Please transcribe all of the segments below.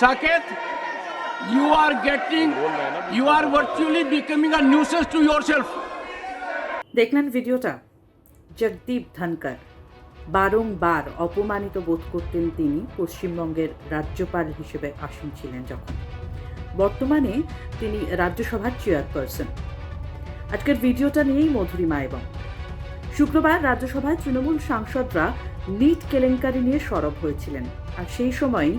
Saket, you are getting, you are virtually becoming a nuisance to yourself. দেখলেন ভিডিওটা? জগদীপ ধনকর বারংবার অপমানিত বোধ করতেন তিনি পশ্চিমবঙ্গের রাজ্যপাল হিসেবে আসীন ছিলেন যখন। বর্তমানে তিনি রাজ্যসভার চেয়ারপারসন। আজকের ভিডিওটা নিয়েই মধুরিমা এবং। শুক্রবার রাজ্যসভায় তৃণমূল সাংসদরা নিট কেলেঙ্কারি নিয়ে সরব হয়েছিলেন। আর সেই সময়ই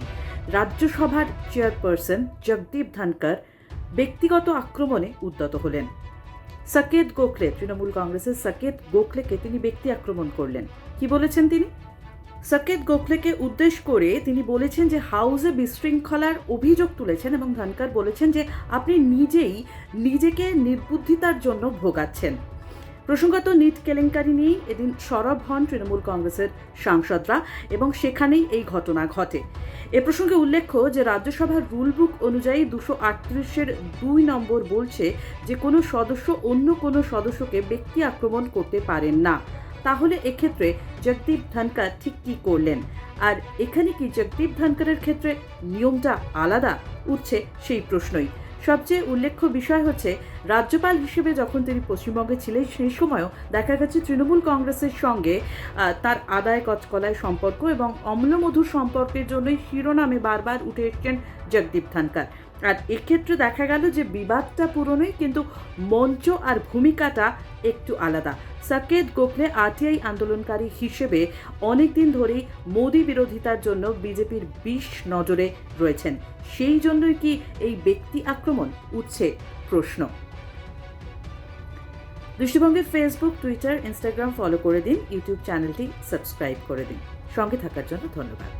রাজ্যসভার চেয়ারপারসন জগদীপ ধনকর ব্যক্তিগত আক্রমণে উদ্যত হলেন। সাকেত গোখলে, তৃণমূল কংগ্রেসের সাকেত গোখলেকে তিনি ব্যক্তি আক্রমণ করলেন। কি বলেছেন তিনি? সাকেত গোখলেকে উদ্দেশ্য করে তিনি বলেছেন যে, হাউসে বিশৃঙ্খলার অভিযোগ তুলেছেন এবং ধনকর বলেছেন যে, আপনি নিজেই নিজেকে নির্বুদ্ধিতার জন্য ভোগাচ্ছেন। প্রসঙ্গত নিট কেলেঙ্কারি নিয়েই এদিন সরব হন তৃণমূল কংগ্রেসের সাংসদরা এবং সেখানেই এই ঘটনা ঘটে। এ প্রসঙ্গে উল্লেখ্য যে, রাজ্যসভার রুল বুক অনুযায়ী দুশো আটত্রিশের দুই নম্বর বলছে যে, কোনো সদস্য অন্য কোনো সদস্যকে ব্যক্তি আক্রমণ করতে পারেন না। তাহলে এক্ষেত্রে জগদীপ ধানকার ঠিক কী করলেন? আর এখানে কি জগদীপ ধানকারের ক্ষেত্রে নিয়মটা আলাদা? উঠছে সেই প্রশ্নই। সবচেয়ে উল্লেখ্য বিষয় হচ্ছে, রাজ্যপাল হিসেবে যখন তিনি পশ্চিমবঙ্গে ছিলেন, সেই সময়ও দেখা গেছে তৃণমূল কংগ্রেসের সঙ্গে তার আদায় কচকলায় সম্পর্ক এবং অম্লমধুর সম্পর্কের জন্যই শিরোনামে বারবার উঠে এসছেন জগদীপ ধনকর আর এক্ষেত্রে দেখা গেল যে বিবাদটা পুরনোই, কিন্তু মঞ্চ আর ভূমিকাটা একটু আলাদা। সাকেত গোখলে আরটিআই আন্দোলনকারী হিসেবে অনেকদিন ধরেই মোদী বিরোধিতার জন্য বিজেপির বিষ নজরে রয়েছেন। সেই জন্যই কি এই ব্যক্তি আক্রমণ উঠছে প্রশ্ন। দৃষ্টিভঙ্গির ফেসবুক, টুইটার, ইনস্টাগ্রাম ফলো করে দিন, ইউটিউব চ্যানেলটি সাবস্ক্রাইব করে দিন। সঙ্গে থাকার জন্য ধন্যবাদ।